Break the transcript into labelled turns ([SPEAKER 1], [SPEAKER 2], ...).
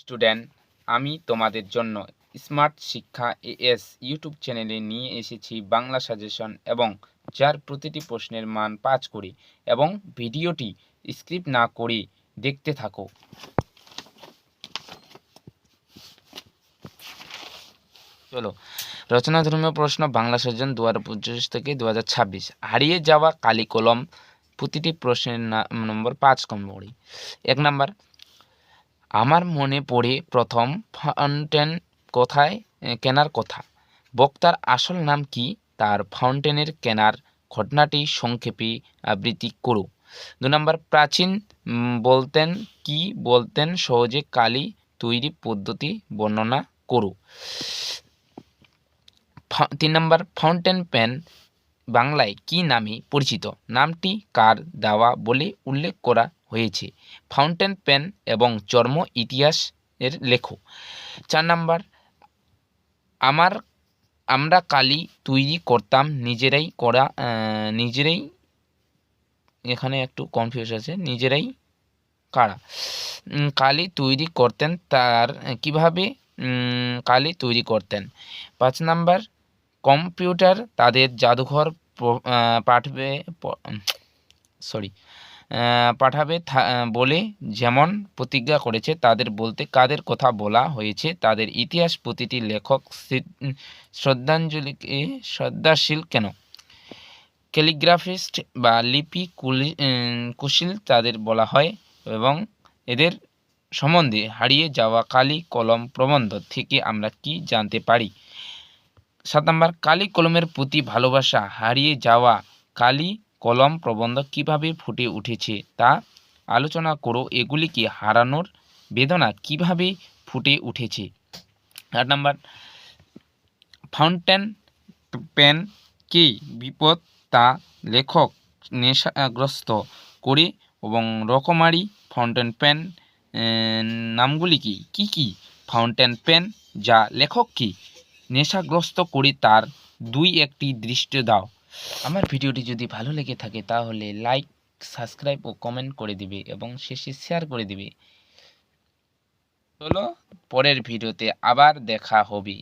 [SPEAKER 1] Student, আমি তোমাদের জন্য স্মার্ট শিক্ষা এএস ইউটিউব চ্যানেলে নিয়ে এসেছি বাংলা সাজেশন এবং যার প্রতিটি প্রশ্নের মান পাঁচ করে এবং ভিডিওটি স্ক্রিপ্ট না করে দেখতে থাকো। চলো রচনাধর্মীয় প্রশ্ন বাংলা সাজেশন দু হাজার পঁচিশ থেকে দু হাজার ছাব্বিশ। হারিয়ে যাওয়া কালি কলম প্রতিটি প্রশ্নের নম্বর পাঁচ কম পড়ি এক নাম্বার আমার মনে পড়ে প্রথম ফাউন্টেন কোথায়? কেনার কথা। বক্তার আসল নাম কি? তার ফাউন্টেনের কেনার ঘটনাটি সংক্ষেপে আবৃত্তি করো দু নম্বর, প্রাচীন বলতেন কি? বলতেন সহজে কালি তৈরি পদ্ধতি বর্ণনা করো। তিন নম্বর, ফাউন্টেন পেন বাংলায় কি নামে পরিচিত? নামটি কার দেওয়া বলে উল্লেখ করা হয়েছে। ফাউন্টেন পেন এবং চর্ম ইতিহাস এর লেখো। চার নাম্বার, আমার, আমরা কালি তৈরি করতাম, নিজেরাই করা নিজেরাই, এখানে একটু কনফিউজ আছে, নিজেরাই কারা? কালি তৈরি করতেন তার, কীভাবে? কালি তৈরি করতেন। পাঁচ নাম্বার, কম্পিউটার তাদের জাদুঘর পাঠবে সরি পাঠাবে বলে যেমন প্রতিজ্ঞা করেছে তাদের বলতে কাদের কথা বলা হয়েছে, তাদের ইতিহাস প্রতিটি লেখক শ্রদ্ধাঞ্জলিকে শ্রদ্ধাশীল কেন? ক্যালিগ্রাফিস্ট বা লিপি কুশীল তাদের বলা হয় এবং এদের সম্বন্ধে হারিয়ে যাওয়া কালি কলম প্রবন্ধ থেকে আমরা কি জানতে পারি? সাত নম্বর, কালি কলমের প্রতি ভালোবাসা, হারিয়ে যাওয়া কালি কলম প্রবন্ধ কীভাবে ফুটে উঠেছে তা আলোচনা করো। এগুলিকে হারানোর বেদনা কীভাবে ফুটে উঠেছে? আট নম্বর। ফাউন্টেন পেন কি বিপদ তা লেখক নেশাগ্রস্ত করে এবং রকমারি ফাউন্টেন পেন নামগুলি কি? কী কী? ফাউন্টেন পেন যা লেখক কি নেশাগ্রস্ত করে তার দুই একটি দৃষ্টি দাও। আমার ভিডিওটি যদি ভালো লেগে থাকে তাহলে লাইক, সাবস্ক্রাইব ও কমেন্ট করে দিবে এবং শেষে শেয়ার করে দিবে। চলো পরের ভিডিওতে আবার দেখা হবে।